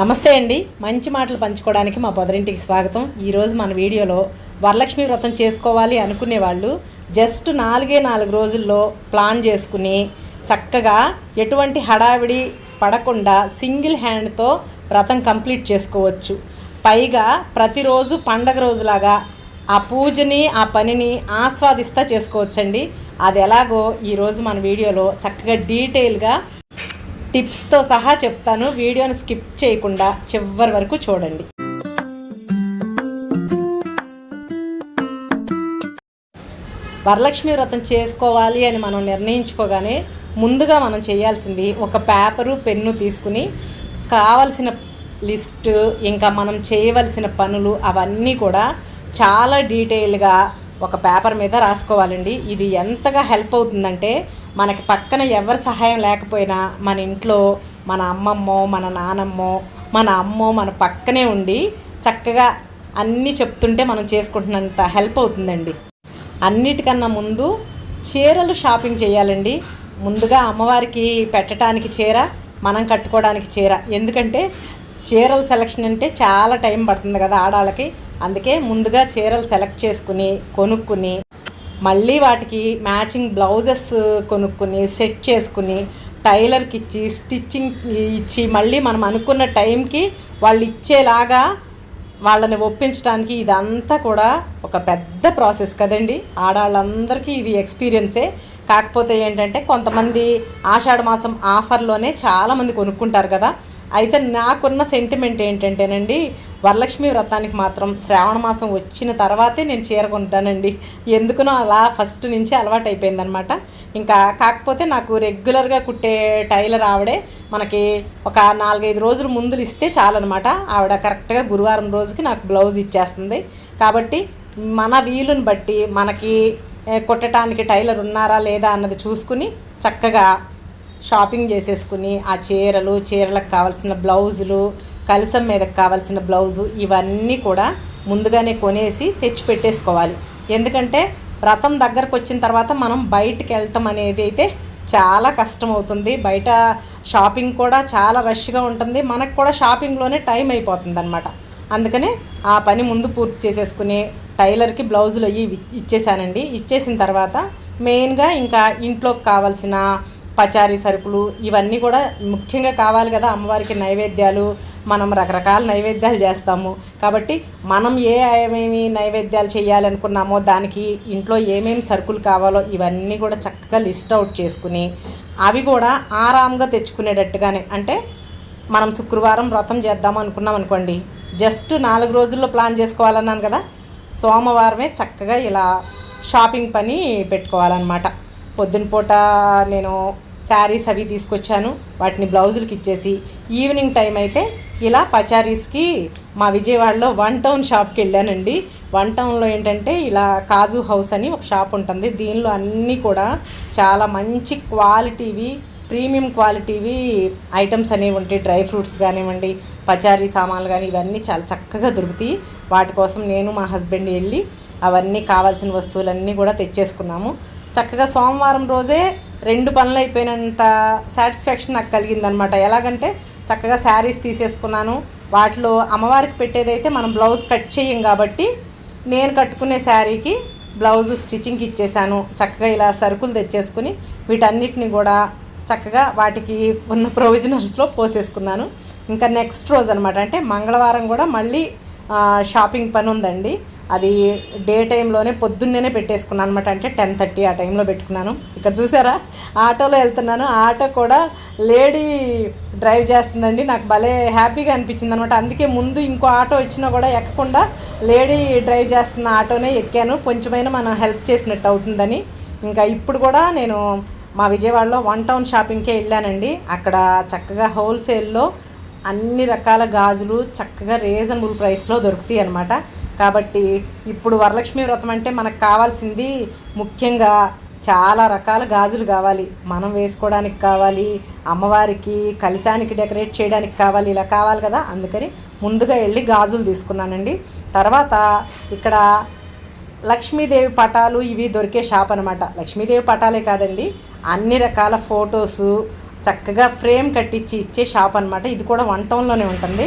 నమస్తే అండి. మంచి మాటలు పంచుకోవడానికి మా పొదరింటికి స్వాగతం. ఈరోజు మన వీడియోలో వరలక్ష్మి వ్రతం చేసుకోవాలి అనుకునే వాళ్ళు జస్ట్ నాలుగే నాలుగు రోజుల్లో ప్లాన్ చేసుకుని చక్కగా ఎటువంటి హడావిడి పడకుండా సింగిల్ హ్యాండ్తో వ్రతం కంప్లీట్ చేసుకోవచ్చు. పైగా ప్రతిరోజు పండగ రోజులాగా ఆ పూజని ఆ పనిని ఆస్వాదిస్తా చేసుకోవచ్చండి. అది ఎలాగో ఈరోజు మన వీడియోలో చక్కగా డీటెయిల్గా టిప్స్తో సహా చెప్తాను. వీడియోని స్కిప్ చేయకుండా చివరి వరకు చూడండి. వరలక్ష్మి వ్రతం చేసుకోవాలి అని మనం నిర్ణయించుకోగానే ముందుగా మనం చేయాల్సింది ఒక పేపరు పెన్ను తీసుకుని కావలసిన లిస్టు ఇంకా మనం చేయవలసిన పనులు అవన్నీ కూడా చాలా డీటెయిల్గా ఒక పేపర్ మీద రాసుకోవాలండి. ఇది ఎంతగా హెల్ప్ అవుతుందంటే మనకి పక్కన ఎవరి సహాయం లేకపోయినా మన ఇంట్లో మన అమ్మమ్మో మన నానమ్మో మన అమ్మో మన పక్కనే ఉండి చక్కగా అన్నీ చెప్తుంటే మనం చేసుకుంటున్నంత హెల్ప్ అవుతుందండి. అన్నిటికన్నా ముందు చీరలు షాపింగ్ చేయాలండి. ముందుగా అమ్మవారికి పెట్టడానికి చీర మనం కట్టుకోవడానికి చీర. ఎందుకంటే చీరల సెలక్షన్ అంటే చాలా టైం పడుతుంది కదా ఆడాళ్ళకి. అందుకే ముందుగా చీరలు సెలెక్ట్ చేసుకుని కొనుక్కుని మళ్ళీ వాటికి మ్యాచింగ్ బ్లౌజెస్ కొనుక్కుని సెట్ చేసుకుని టైలర్కి ఇచ్చి స్టిచ్చింగ్ ఇచ్చి మళ్ళీ మనం అనుకున్న టైంకి వాళ్ళు ఇచ్చేలాగా వాళ్ళని ఒప్పించడానికి ఇదంతా కూడా ఒక పెద్ద ప్రాసెస్ కదండి. ఆడవాళ్ళందరికీ ఇది ఎక్స్పీరియన్సే. కాకపోతే ఏంటంటే కొంతమంది ఆషాఢ మాసం ఆఫర్లోనే చాలామంది కొనుక్కుంటారు కదా. అయితే నాకున్న సెంటిమెంట్ ఏంటంటేనండి వరలక్ష్మి వ్రతానికి మాత్రం శ్రావణ మాసం వచ్చిన తర్వాతే నేను చీర కొంటానండి. ఎందుకునో అలా ఫస్ట్ నుంచి అలవాటు అయిపోయిందనమాట ఇంకా కాకపోతే నాకు రెగ్యులర్గా కుట్టే టైలర్ ఆవిడే మనకి ఒక నాలుగైదు రోజులు ముందులు ఇస్తే చాలన్నమాట ఆవిడ కరెక్ట్గా గురువారం రోజుకి నాకు బ్లౌజ్ ఇచ్చేస్తుంది. కాబట్టి మన వీలుని బట్టి మనకి కుట్టడానికి టైలర్ ఉన్నారా లేదా అన్నది చూసుకుని చక్కగా షాపింగ్ చేసేసుకుని ఆ చీరలు చీరలకు కావాల్సిన బ్లౌజులు కలసం మీదకి కావాల్సిన బ్లౌజు ఇవన్నీ కూడా ముందుగానే కొనేసి తెచ్చి పెట్టేసుకోవాలి. ఎందుకంటే వ్రతం దగ్గరకు వచ్చిన తర్వాత మనం బయటికి వెళ్ళటం అనేది అయితే చాలా కష్టం అవుతుంది బయట షాపింగ్ కూడా చాలా రష్గా ఉంటుంది. మనకు కూడా షాపింగ్లోనే టైం అయిపోతుంది అనమాట అందుకనే ఆ పని ముందు పూర్తి చేసేసుకుని టైలర్కి బ్లౌజులు అవి ఇచ్చేసానండి. ఇచ్చేసిన తర్వాత మెయిన్గా ఇంకా ఇంట్లోకి కావాల్సిన పచారీ సరుకులు ఇవన్నీ కూడా ముఖ్యంగా కావాలి కదా అమ్మవారికి నైవేద్యాలు. మనం రకరకాల నైవేద్యాలు చేస్తాము. కాబట్టి మనం ఏ ఏమేమి నైవేద్యాలు చేయాలనుకున్నామో దానికి ఇంట్లో ఏమేమి సరుకులు కావాలో ఇవన్నీ కూడా చక్కగా లిస్ట్ అవుట్ చేసుకుని అవి కూడా ఆరాంగా తెచ్చుకునేటట్టుగానే అంటే మనం శుక్రవారం వ్రతం చేద్దాం అనుకున్నాం అనుకోండి. జస్ట్ నాలుగు రోజుల్లో ప్లాన్ చేసుకోవాలన్నాను కదా. సోమవారమే చక్కగా ఇలా షాపింగ్ పని పెట్టుకోవాలన్నమాట. పొద్దున పూట నేను శారీస్ అవి తీసుకొచ్చాను. వాటిని బ్లౌజులకి ఇచ్చేసి ఈవినింగ్ టైం అయితే ఇలా పచారీస్కి మా విజయవాడలో వన్ టౌన్ షాప్కి వెళ్ళానండి. వన్ టౌన్లో ఏంటంటే ఇలా కాజు హౌస్ అని ఒక షాప్ ఉంటుంది. దీనిలో అన్నీ కూడా చాలా మంచి క్వాలిటీవి ప్రీమియం క్వాలిటీవి ఐటమ్స్ అనేవి ఉంటాయి. డ్రై ఫ్రూట్స్ కానివ్వండి పచారీ సామాన్లు కానీ ఇవన్నీ చాలా చక్కగా దొరుకుతాయి. వాటి కోసం నేను మా హస్బెండ్ వెళ్ళి అవన్నీ కావాల్సిన వస్తువులన్నీ కూడా తెచ్చేసుకున్నాము. చక్కగా సోమవారం రోజే రెండు పనులు అయిపోయినంత సాటిస్ఫాక్షన్ నాకు కలిగిందనమాట ఎలాగంటే చక్కగా శారీస్ తీసేసుకున్నాను. వాటిలో అమ్మవారికి పెట్టేదైతే మనం బ్లౌజ్ కట్ చేయం కాబట్టి నేను కట్టుకునే శారీకి బ్లౌజ్ స్టిచ్చింగ్కి ఇచ్చేసాను చక్కగా ఇలా సరుకులు తెచ్చేసుకుని వీటన్నిటిని కూడా చక్కగా వాటికి ఉన్న ప్రొవిజనల్స్లో పోసేసుకున్నాను. ఇంకా నెక్స్ట్ రోజు అనమాట అంటే మంగళవారం కూడా మళ్ళీ షాపింగ్ పని ఉందండి. అది డే టైంలోనే పొద్దున్నే పెట్టేసుకున్నాను అనమాట అంటే టెన్ థర్టీ ఆ టైంలో పెట్టుకున్నాను. ఇక్కడ చూసారా? ఆటోలో వెళ్తున్నాను. ఆ ఆటో కూడా లేడీ డ్రైవ్ చేస్తుందండి. నాకు భలే హ్యాపీగా అనిపించింది అనమాట అందుకే ముందు ఇంకో ఆటో వచ్చినా కూడా ఎక్కకుండా లేడీ డ్రైవ్ చేస్తున్న ఆటోనే ఎక్కాను. కొంచెమైనా మనం హెల్ప్ చేసినట్టు అవుతుందని. ఇంకా ఇప్పుడు కూడా నేను మా విజయవాడలో వన్ టౌన్ షాపింగ్కే వెళ్ళానండి. అక్కడ చక్కగా హోల్సేల్లో అన్ని రకాల గాజులు చక్కగా రీజనబుల్ ప్రైస్లో దొరుకుతాయి అన్నమాట. కాబట్టి ఇప్పుడు వరలక్ష్మి వ్రతం అంటే మనకు కావాల్సింది ముఖ్యంగా చాలా రకాల గాజులు కావాలి. మనం వేసుకోవడానికి కావాలి అమ్మవారికి కలిశానికి డెకరేట్ చేయడానికి కావాలి ఇలా కావాలి కదా. అందుకని ముందుగా వెళ్ళి గాజులు తీసుకున్నానండి. తర్వాత ఇక్కడ లక్ష్మీదేవి పటాలు ఇవి దొరికే షాప్ అనమాట లక్ష్మీదేవి పటాలే కాదండి అన్ని రకాల ఫొటోసు చక్కగా ఫ్రేమ్ కట్టించి ఇచ్చే షాప్ అనమాట ఇది కూడా వన్ టౌన్లోనే ఉంటుంది.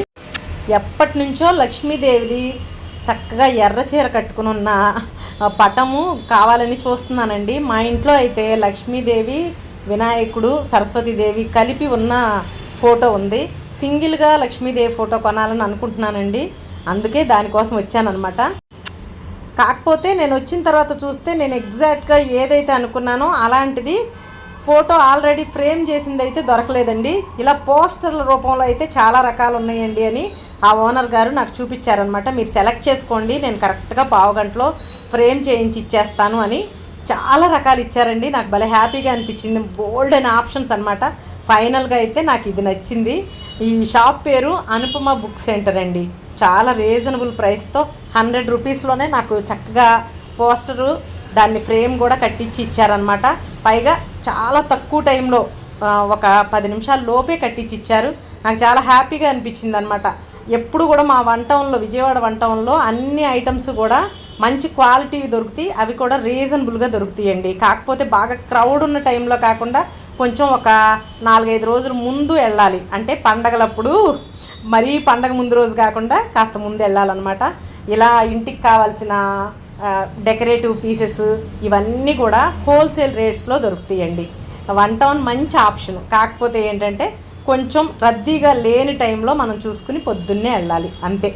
ఎప్పటి నుంచో లక్ష్మీదేవిది చక్కగా ఎర్ర చీర కట్టుకుని ఉన్న పటము కావాలని చూస్తున్నానండి. మా ఇంట్లో అయితే లక్ష్మీదేవి వినాయకుడు సరస్వతీదేవి కలిపి ఉన్న ఫోటో ఉంది. సింగిల్గా లక్ష్మీదేవి ఫోటో కొనాలని అనుకుంటున్నానండి. అందుకే దానికోసం వచ్చానమాట కాకపోతే నేను వచ్చిన తర్వాత చూస్తే నేను ఎగ్జాక్ట్గా ఏదైతే అనుకున్నానో అలాంటిది ఫోటో ఆల్రెడీ ఫ్రేమ్ చేసింది అయితే దొరకలేదండి. ఇలా పోస్టర్ల రూపంలో అయితే చాలా రకాలు ఉన్నాయండి అని ఆ ఓనర్ గారు నాకు చూపించారనమాట మీరు సెలెక్ట్ చేసుకోండి నేను కరెక్ట్గా పావు గంటలో ఫ్రేమ్ చేయించి ఇచ్చేస్తాను అని చాలా రకాలు ఇచ్చారండి. నాకు భలే హ్యాపీగా అనిపించింది. బోల్డ్ అయిన ఆప్షన్స్ అనమాట ఫైనల్గా అయితే నాకు ఇది నచ్చింది. ఈ షాప్ పేరు అనుపమ బుక్ సెంటర్ అండి. చాలా రీజనబుల్ ప్రైస్తో హండ్రెడ్ రూపీస్లోనే నాకు చక్కగా పోస్టరు దాన్ని ఫ్రేమ్ కూడా కట్టించి ఇచ్చారనమాట పైగా చాలా తక్కువ టైంలో ఒక పది నిమిషాల లోపే కట్టించి ఇచ్చారు నాకు చాలా హ్యాపీగా అనిపించింది అనమాట ఎప్పుడు కూడా మా వన్ టౌన్లో విజయవాడ వన్ టౌన్లో అన్ని ఐటమ్స్ కూడా మంచి క్వాలిటీవి దొరుకుతాయి. అవి కూడా రీజనబుల్గా దొరుకుతాయండి. కాకపోతే బాగా క్రౌడ్ ఉన్న టైంలో కాకుండా కొంచెం ఒక నాలుగైదు రోజులు ముందు వెళ్ళాలి. అంటే పండగలప్పుడు మరీ పండగ ముందు రోజు కాకుండా కాస్త ముందు వెళ్ళాలన్నమాట. ఇలా ఇంటికి కావాల్సిన డెకరేటివ్ పీసెస్ ఇవన్నీ కూడా హోల్సేల్ రేట్స్లో దొరుకుతాయండి. వన్ టౌన్ మంచి ఆప్షన్ కాకపోతే ఏంటంటే కొంచెం రద్దీగా లేని టైంలో మనం చూసుకుని పొద్దున్నే వెళ్ళాలి. అంతే.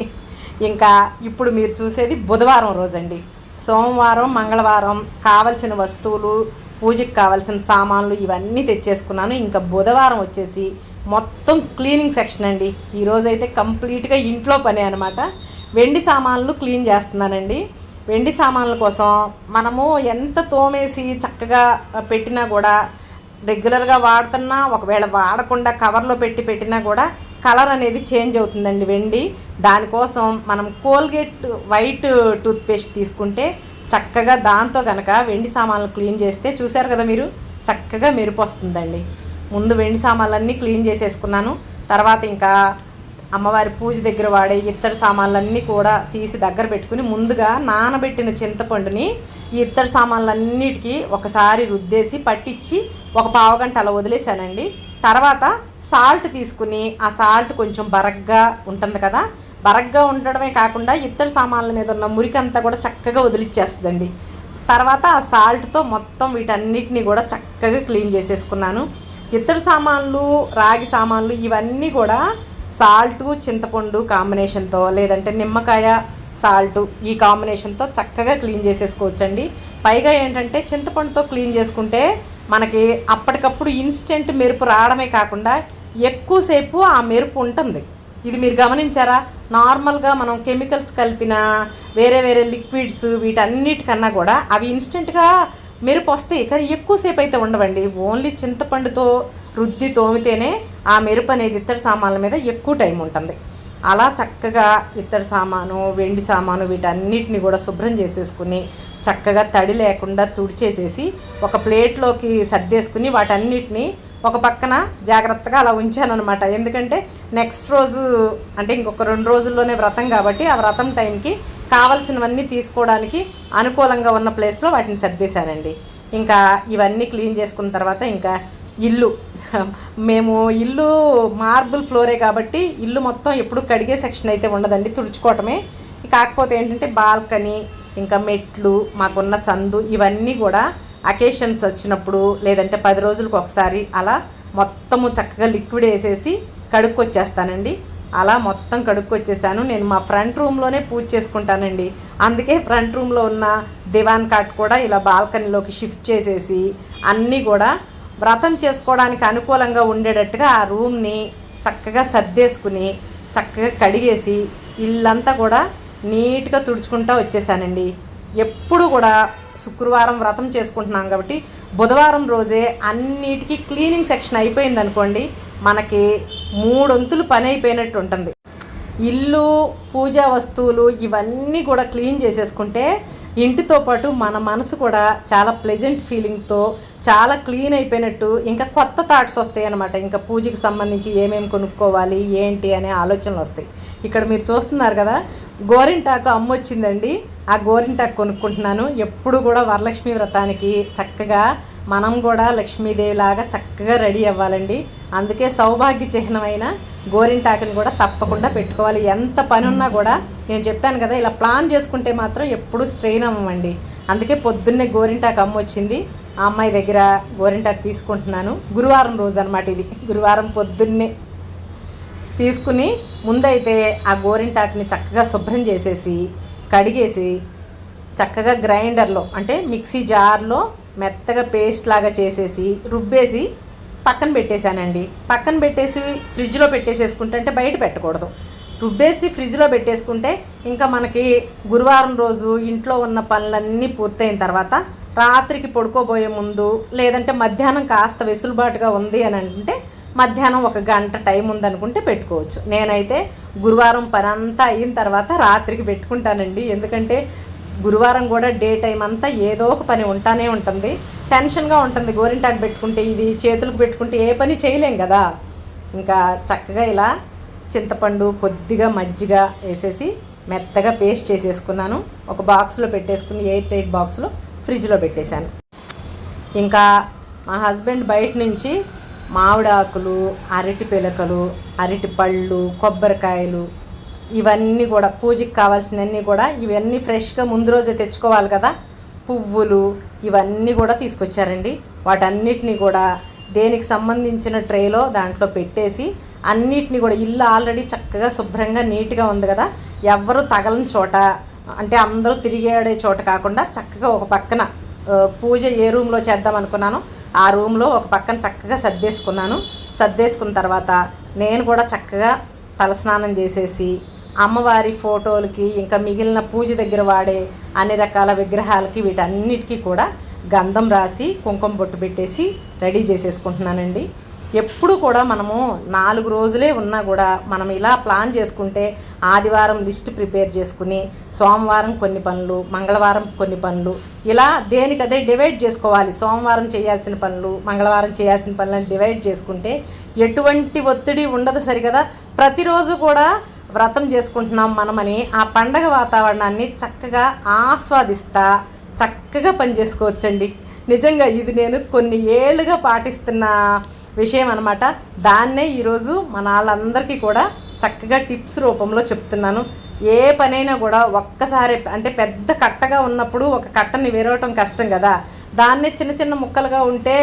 ఇంకా ఇప్పుడు మీరు చూసేది బుధవారం రోజండి. సోమవారం మంగళవారం కావలసిన వస్తువులు పూజకి కావాల్సిన సామాన్లు ఇవన్నీ తెచ్చేసుకున్నాను. ఇంకా బుధవారం వచ్చేసి మొత్తం క్లీనింగ్ సెక్షన్ అండి. ఈరోజైతే కంప్లీట్గా ఇంట్లో పని అనమాట వెండి సామాన్లు క్లీన్ చేస్తున్నానండి. వెండి సామాన్ల కోసం మనము ఎంత తోమేసి చక్కగా పెట్టినా కూడా రెగ్యులర్గా వాడుతున్నా ఒకవేళ వాడకుండా కవర్లో పెట్టి పెట్టినా కూడా కలర్ అనేది చేంజ్ అవుతుందండి వెండి. దానికోసం మనం కోల్గేట్ వైట్ టూత్పేస్ట్ తీసుకుంటే చక్కగా దాంతో కనుక వెండి సామాన్లు క్లీన్ చేస్తే చూశారు కదా మీరు? చక్కగా మెరుపు వస్తుందండి. ముందు వెండి సామాన్లన్నీ క్లీన్ చేసేసుకున్నాను. తర్వాత ఇంకా అమ్మవారి పూజ దగ్గర వాడే ఇత్తడి సామాన్లన్నీ కూడా తీసి దగ్గర పెట్టుకుని ముందుగా నానబెట్టిన చింతపండుని ఈ ఇత్తడి సామాన్లన్నిటికీ ఒకసారి రుద్దేసి పట్టించి ఒక పావుగంట అలా వదిలేశానండి తర్వాత సాల్ట్ తీసుకుని ఆ సాల్ట్ కొంచెం బరగ్గా ఉంటుంది కదా బరగ్గా ఉండడమే కాకుండా ఇత్తడి సామాన్ల మీద ఉన్న మురికంతా కూడా చక్కగా వదిలిచ్చేస్తుందండి. తర్వాత ఆ సాల్ట్తో మొత్తం వీటన్నిటిని కూడా చక్కగా క్లీన్ చేసేసుకున్నాను. ఇత్తడి సామాన్లు రాగి సామాన్లు ఇవన్నీ కూడా సాల్టు చింతపండు కాంబినేషన్తో లేదంటే నిమ్మకాయ సాల్ట్ ఈ కాంబినేషన్తో చక్కగా క్లీన్ చేసేసుకోవచ్చండి. పైగా ఏంటంటే చింతపండుతో క్లీన్ చేసుకుంటే మనకి అప్పటికప్పుడు ఇన్స్టెంట్ మెరుపు రావడమే కాకుండా ఎక్కువసేపు ఆ మెరుపు ఉంటుంది. ఇది మీరు గమనించారా? నార్మల్గా మనం కెమికల్స్ కలిపిన వేరే వేరే లిక్విడ్స్ వీటన్నిటికన్నా కూడా అవి ఇన్స్టెంట్గా మెరుపు వస్తాయి. కానీ ఎక్కువసేపు అయితే ఉండవండి. ఓన్లీ చింతపండుతో రుద్ది తోమితేనే ఆ మెరుపు అనేది ఇత్తడి సామాన్ల మీద ఎక్కువ టైం ఉంటుంది. అలా చక్కగా ఇత్తడి సామాను వెండి సామాను వీటన్నిటిని కూడా శుభ్రం చేసేసుకుని చక్కగా తడి లేకుండా తుడిచేసేసి ఒక ప్లేట్లోకి సర్దేసుకుని వాటన్నిటిని ఒక పక్కన జాగ్రత్తగా అలా ఉంచానన్నమాట. ఎందుకంటే నెక్స్ట్ రోజు అంటే ఇంకొక రెండు రోజుల్లోనే వ్రతం కాబట్టి ఆ వ్రతం టైంకి కావలసినవన్నీ తీసుకోవడానికి అనుకూలంగా ఉన్న ప్లేస్లో వాటిని సర్దేశానండి. ఇంకా ఇవన్నీ క్లీన్ చేసుకున్న తర్వాత ఇంకా ఇల్లు. మేము ఇల్లు మార్బుల్ ఫ్లోరే కాబట్టి ఇల్లు మొత్తం ఎప్పుడు కడిగే సెక్షన్ అయితే ఉండదండి తుడుచుకోవటమే. కాకపోతే ఏంటంటే బాల్కనీ ఇంకా మెట్లు మాకున్న సందు ఇవన్నీ కూడా అకేషన్స్ వచ్చినప్పుడు లేదంటే పది రోజులకు ఒకసారి అలా మొత్తము చక్కగా లిక్విడ్ వేసేసి కడుక్కొచ్చేస్తానండి. అలా మొత్తం కడుక్కొచ్చేసాను. నేను మా ఫ్రంట్ రూమ్లోనే పూజ చేసుకుంటానండి. అందుకే ఫ్రంట్ రూమ్లో ఉన్న దివాన్ కాట్ కూడా ఇలా బాల్కనీలోకి షిఫ్ట్ చేసేసి అన్నీ కూడా వ్రతం చేసుకోవడానికి అనుకూలంగా ఉండేటట్టుగా ఆ రూమ్ని చక్కగా సర్దేసుకుని చక్కగా కడిగేసి ఇల్లంతా కూడా నీట్గా తుడుచుకుంటూ వచ్చేసానండి. ఎప్పుడు కూడా శుక్రవారం వ్రతం చేసుకుంటున్నాం కాబట్టి బుధవారం రోజే అన్నిటికీ క్లీనింగ్ సెక్షన్ అయిపోయింది అనుకోండి మనకి మూడొంతులు పని అయిపోయినట్టు ఉంటుంది. ఇల్లు పూజా వస్తువులు ఇవన్నీ కూడా క్లీన్ చేసేసుకుంటే ఇంటితో పాటు మన మనసు కూడా చాలా ప్లెజెంట్ ఫీలింగ్తో చాలా క్లీన్ అయిపోయినట్టు ఇంకా కొత్త థాట్స్ వస్తాయి అనమాట ఇంకా పూజకి సంబంధించి ఏమేమి కొనుక్కోవాలి ఏంటి అనే ఆలోచనలు వస్తాయి. ఇక్కడ మీరు చూస్తున్నారు కదా గోరింటాకు అమ్మొచ్చిందండి. ఆ గోరింటాకు కొనుక్కుంటున్నాను. ఎప్పుడు కూడా వరలక్ష్మి వ్రతానికి చక్కగా మనం కూడా లక్ష్మీదేవిలాగా చక్కగా రెడీ అవ్వాలండి. అందుకే సౌభాగ్య చిహ్నమైన గోరింటాకుని కూడా తప్పకుండా పెట్టుకోవాలి. ఎంత పని ఉన్నా కూడా నేను చెప్పాను కదా ఇలా ప్లాన్ చేసుకుంటే మాత్రం ఎప్పుడు స్ట్రెయిన్ అవ్వమండి అందుకే పొద్దున్నే గోరింటాకు అమ్మ వచ్చింది. ఆ అమ్మాయి దగ్గర గోరింటాకు తీసుకుంటున్నాను. గురువారం రోజు అనమాట ఇది. గురువారం పొద్దున్నే తీసుకుని ముందైతే ఆ గోరింటాకుని చక్కగా శుభ్రం చేసేసి కడిగేసి చక్కగా గ్రైండర్లో అంటే మిక్సీ జార్లో మెత్తగా పేస్ట్ లాగా చేసేసి రుబ్బేసి పక్కన పెట్టేశానండి. పక్కన పెట్టేసి ఫ్రిడ్జ్లో పెట్టేసేసుకుంటే అంటే బయట పెట్టకూడదు. రుబ్బేసి ఫ్రిడ్జ్లో పెట్టేసుకుంటే ఇంకా మనకి గురువారం రోజు ఇంట్లో ఉన్న పనులన్నీ పూర్తయిన తర్వాత రాత్రికి పడుకోబోయే ముందు లేదంటే మధ్యాహ్నం కాస్త వెసులుబాటుగా ఉంది అని అంటే మధ్యాహ్నం ఒక గంట టైం ఉందనుకుంటే పెట్టుకోవచ్చు. నేనైతే గురువారం పని అంతా అయిన తర్వాత రాత్రికి పెట్టుకుంటానండి. ఎందుకంటే గురువారం కూడా డే టైం అంతా ఏదో ఒక పని ఉంటానే ఉంటుంది. టెన్షన్గా ఉంటుంది. గోరింటాకు పెట్టుకుంటే ఇది చేతులకు పెట్టుకుంటే ఏ పని చేయలేం కదా. ఇంకా చక్కగా ఇలా చింతపండు కొద్దిగా మజ్జిగ వేసేసి మెత్తగా పేస్ట్ చేసేసుకున్నాను. ఒక బాక్స్లో పెట్టేసుకుని ఎయిర్ టైట్ బాక్స్లో ఫ్రిడ్జ్లో పెట్టేశాను. ఇంకా మా హస్బెండ్ బయట నుంచి మామిడాకులు అరటి పిలకలు అరటి పళ్ళు కొబ్బరికాయలు ఇవన్నీ కూడా పూజకి కావాల్సినవన్నీ కూడా ఇవన్నీ ఫ్రెష్గా ముందు రోజే తెచ్చుకోవాలి కదా. పువ్వులు ఇవన్నీ కూడా తీసుకొచ్చారండి. వాటన్నిటిని కూడా దేనికి సంబంధించిన ట్రేలో దాంట్లో పెట్టేసి అన్నిటిని కూడా ఇల్లు ఆల్రెడీ చక్కగా శుభ్రంగా నీట్గా ఉంది కదా. ఎవరు తగలని చోట అంటే అందరూ తిరిగేడే చోట కాకుండా చక్కగా ఒక పక్కన పూజ ఏ రూమ్లో చేద్దాం అనుకున్నానో ఆ రూమ్లో ఒక పక్కన చక్కగా సర్దేసుకున్నాను. సర్దేసుకున్న తర్వాత నేను కూడా చక్కగా తలస్నానం చేసేసి అమ్మవారి ఫోటోలకి ఇంకా మిగిలిన పూజ దగ్గర వాడే అన్ని రకాల విగ్రహాలకి వీటన్నిటికీ కూడా గంధం రాసి కుంకుమ బొట్టు పెట్టేసి రెడీ చేసేసుకుంటున్నానండి. ఎప్పుడు కూడా మనము నాలుగు రోజులే ఉన్నా కూడా మనం ఇలా ప్లాన్ చేసుకుంటే ఆదివారం లిస్ట్ ప్రిపేర్ చేసుకుని సోమవారం కొన్ని పనులు మంగళవారం కొన్ని పనులు ఇలా దేనికదే డివైడ్ చేసుకోవాలి. సోమవారం చేయాల్సిన పనులు మంగళవారం చేయాల్సిన పనులను డివైడ్ చేసుకుంటే ఎటువంటి ఒత్తిడి ఉండదు సరికదా ప్రతిరోజు కూడా వ్రతం చేసుకుంటున్నాం మనమని ఆ పండగ వాతావరణాన్ని చక్కగా ఆస్వాదిస్తా చక్కగా పని చేసుకోవచ్చండి నిజంగా ఇది నేను కొన్ని ఏళ్ళుగా పాటిస్తున్న విషయం అనమాట దాన్నే ఈరోజు మన వాళ్ళందరికీ కూడా చక్కగా టిప్స్ రూపంలో చెప్తున్నాను. ఏ పనైనా కూడా ఒక్కసారి అంటే పెద్ద కట్టగా ఉన్నప్పుడు ఒక కట్టని విరవటం కష్టం కదా. దాన్నే చిన్న చిన్న ముక్కలుగా ఉంటే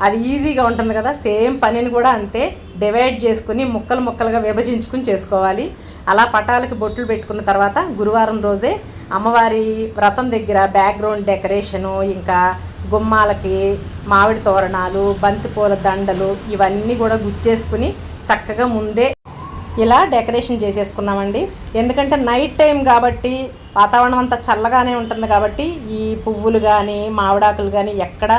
అది ఈజీగా ఉంటుంది కదా. సేమ్ పనిని కూడా అంతే. డివైడ్ చేసుకుని ముక్కలు ముక్కలుగా విభజించుకుని చేసుకోవాలి. అలా పటాలకి బొట్లు పెట్టుకున్న తర్వాత గురువారం రోజే అమ్మవారి వ్రతం దగ్గర బ్యాక్గ్రౌండ్ డెకరేషను ఇంకా గుమ్మాలకి మామిడి తోరణాలు బంతిపూల దండలు ఇవన్నీ కూడా గుచ్చేసుకుని చక్కగా ముందే ఇలా డెకరేషన్ చేసేసుకున్నామండి. ఎందుకంటే నైట్ టైం కాబట్టి వాతావరణం అంతా చల్లగానే ఉంటుంది కాబట్టి ఈ పువ్వులు కానీ మామిడాకులు కానీ ఎక్కడ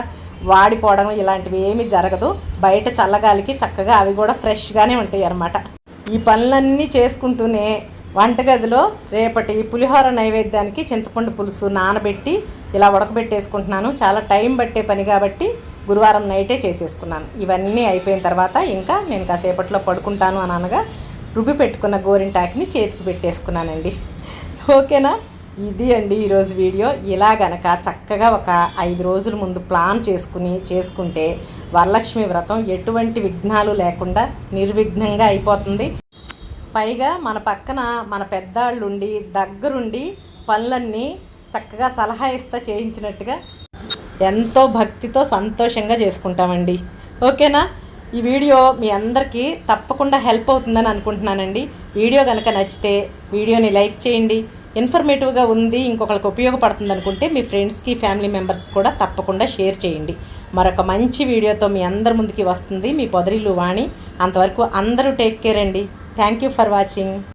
వాడిపోవడం ఇలాంటివి ఏమీ జరగదు. బయట చల్లగాలికి చక్కగా అవి కూడా ఫ్రెష్గానే ఉంటాయి అన్నమాట. ఈ పనులన్నీ చేసుకుంటూనే వంటగదిలో రేపటి పులిహోర నైవేద్యానికి చింతపండు పులుసు నానబెట్టి ఇలా ఉడకబెట్టేసుకుంటున్నాను. చాలా టైం పట్టే పని కాబట్టి గురువారం నైటే చేసేసుకున్నాను. ఇవన్నీ అయిపోయిన తర్వాత ఇంకా నేను కాసేపట్లో పడుకుంటాను అని అనగా రుబ్బి పెట్టుకున్న గోరింటాకిని చేతికి పెట్టేసుకున్నానండి. ఓకేనా? ఇది అండి ఈరోజు వీడియో. ఇలా గనక చక్కగా ఒక ఐదు రోజుల ముందు ప్లాన్ చేసుకుని చేసుకుంటే వరలక్ష్మి వ్రతం ఎటువంటి విఘ్నాలు లేకుండా నిర్విఘ్నంగా అయిపోతుంది. పైగా మన పక్కన మన పెద్దవాళ్ళుండి దగ్గరుండి పనులన్నీ చక్కగా సలహా ఇస్తా చేయించినట్టుగా ఎంతో భక్తితో సంతోషంగా చేసుకుంటామండి. ఓకేనా? ఈ వీడియో మీ అందరికీ తప్పకుండా హెల్ప్ అవుతుందని అనుకుంటున్నానండి. వీడియో కనుక నచ్చితే వీడియోని లైక్ చేయండి. ఇన్ఫర్మేటివ్గా ఉంది ఇంకొకరికి ఉపయోగపడుతుంది అనుకుంటే మీ ఫ్రెండ్స్కి ఫ్యామిలీ మెంబర్స్కి కూడా తప్పకుండా షేర్ చేయండి. మరొక మంచి వీడియోతో మీ అందరి ముందుకి వస్తుంది మీ పొదరిలు వాణి. అంతవరకు అందరూ టేక్ కేర్ అండి. Thank you for watching